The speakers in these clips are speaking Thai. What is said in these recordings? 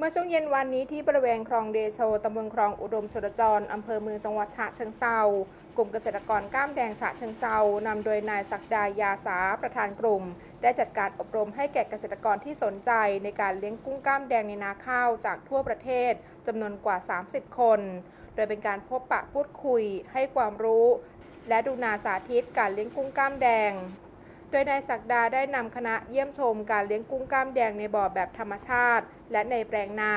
เมื่อช่วงเย็นวันนี้ที่บริเวณคลองเดโชตำบลคลองอุดมชลจรอำเภอเมืองจังหวัดฉะเชิงเซากลุ่มเกษตรกรก้ามแดงฉะเชิงเซานำโดยนายศักดายาสาประธานกลุ่ม ได้จัดการอบรมให้แก่เกษตรกรที่สนใจในการเลี้ยงกุ้งก้ามแดงในนาข้าวจากทั่วประเทศจำนวนกว่า 30 คน โดยเป็นการพบปะพูดคุยให้ความรู้ และดูนาสาธิตการเลี้ยงกุ้งก้ามแดง โดยนายศักดาได้นำคณะเยี่ยมชมการเลี้ยงกุ้งกล้ามแดงในบ่อแบบธรรมชาติ และในแปลงนา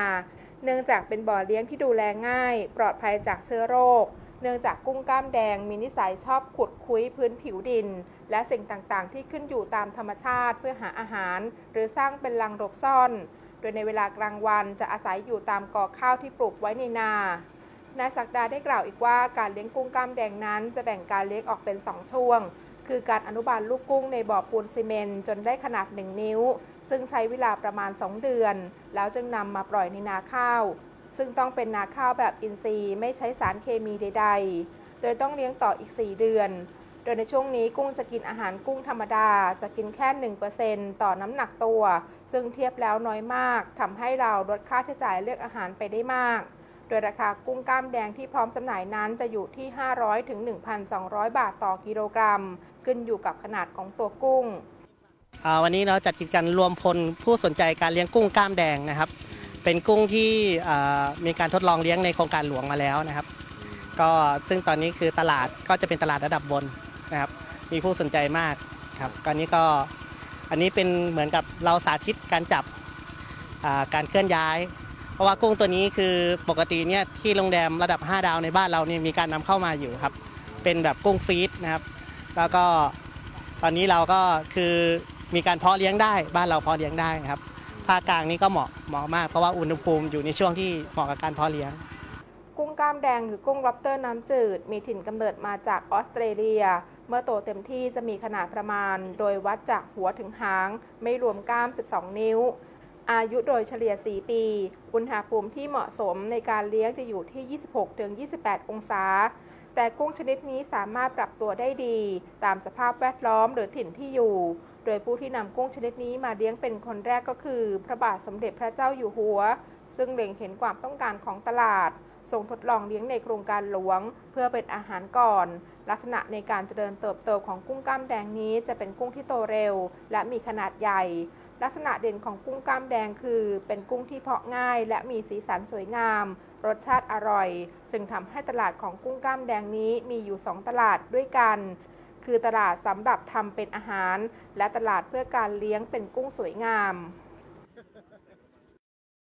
เนื่องจากเป็นบ่อเลี้ยงที่ดูแลง่าย ปลอดภัยจากเชื้อโรค เนื่องจากกุ้งกล้ามแดงมีนิสัยชอบขุดคุ้ยพื้นผิวดิน และสิ่งต่างๆ ที่ขึ้นอยู่ตามธรรมชาติเพื่อหาอาหาร หรือสร้างเป็นรังหลบซ่อน โดยในเวลากลางวันจะอาศัยอยู่ตามกอข้าวที่ปลูกไว้ในนานายศักดาได้กล่าวอีกว่าการเลี้ยงกุ้งกล้ามแดงนั้นจะแบ่งการเลี้ยงออกเป็น 2 ช่วง คือการอนุบาลลูกกุ้งในบ่อปูนซีเมนจนได้ขนาด 1 นิ้ว ซึ่งใช้เวลาประมาณ 2 เดือน แล้วจึงนำมาปล่อยในนาข้าว ซึ่งต้องเป็นนาข้าวแบบอินทรีย์ไม่ใช้สารเคมีใด ๆ โดยต้องเลี้ยงต่ออีก 4 เดือน โดยในช่วงนี้กุ้งจะกินอาหารกุ้งธรรมดา จะกินแค่ 1%ต่อน้ำหนักตัว ซึ่งเทียบแล้วน้อยมากทำให้เราลดค่าใช้จ่ายเลือกอาหารไปได้มาก โดยราคากุ้งกล้ามแดงที่พร้อมจำหน่ายนั้นจะอยู่ที่ 500ถึง1,200 บาทต่อกิโลกรัม ขึ้นอยู่กับขนาดของตัวกุ้ง วันนี้เราจัดกิจกรรมรวมพลผู้สนใจการเลี้ยงกุ้งกล้ามแดงนะครับ เป็นกุ้งที่มีการทดลองเลี้ยงในโครงการหลวงมาแล้วนะครับ ก็ซึ่งตอนนี้คือตลาดก็จะเป็นตลาดระดับบนนะครับ มีผู้สนใจมากครับตอนนี้ก็อันนี้เป็นเหมือนกับเราสาธิตการจับการเคลื่อนย้าย เพราะว่ากุ้งตัวนี้คือปกติเนี่ยที่โรงแรมระดับ 5 ดาวในบ้านเราเนี่ยมีการนำเข้ามาอยู่ครับ เป็นแบบกุ้งฟีดนะครับ แล้วก็ตอนนี้เราก็คือมีการเพาะเลี้ยงได้บ้านเราเพาะเลี้ยงได้ครับภาคกลางนี่ก็เหมาะเหมาะมากเพราะว่าอุณหภูมิอยู่ในช่วงที่เหมาะกับการเพาะเลี้ยง กุ้งกล้ามแดงหรือกุ้งล็อบสเตอร์น้ำจืด มีถิ่นกำเนิดมาจากออสเตรเลีย เมื่อโตเต็มที่จะมีขนาดประมาณ โดยวัดจากหัวถึงหาง ไม่รวมกล้าม 12 นิ้ว อายุโดยเฉลี่ย 4 ปี อุณหภูมิที่เหมาะสมในการเลี้ยงจะอยู่ที่ 26-28 องศา แต่กุ้งชนิดนี้สามารถปรับตัวได้ดี ตามสภาพแวดล้อมหรือถิ่นที่อยู่ โดยผู้ที่นำกุ้งชนิดนี้มาเลี้ยงเป็นคนแรกก็คือ พระบาทสมเด็จพระเจ้าอยู่หัว ซึ่งเล็งเห็นความต้องการของตลาดทรงทดลองเลี้ยงในโครงการหลวง เพื่อเป็นอาหารก่อน ลักษณะในการเจริญเติบโตของกุ้งกล้ามแดงนี้จะเป็นกุ้งที่โตเร็ว และมีขนาดใหญ่ ลักษณะเด่นของกุ้งกล้ามแดงคือ เป็นกุ้งที่เพาะง่าย และมีสีสันสวยงาม รสชาติอร่อย จึงทำให้ตลาดของกุ้งกล้ามแดงนี้มีอยู่ 2 ตลาดด้วยกัน คือตลาดสำหรับทำเป็นอาหาร และตลาดเพื่อการเลี้ยงเป็นกุ้งสวยงาม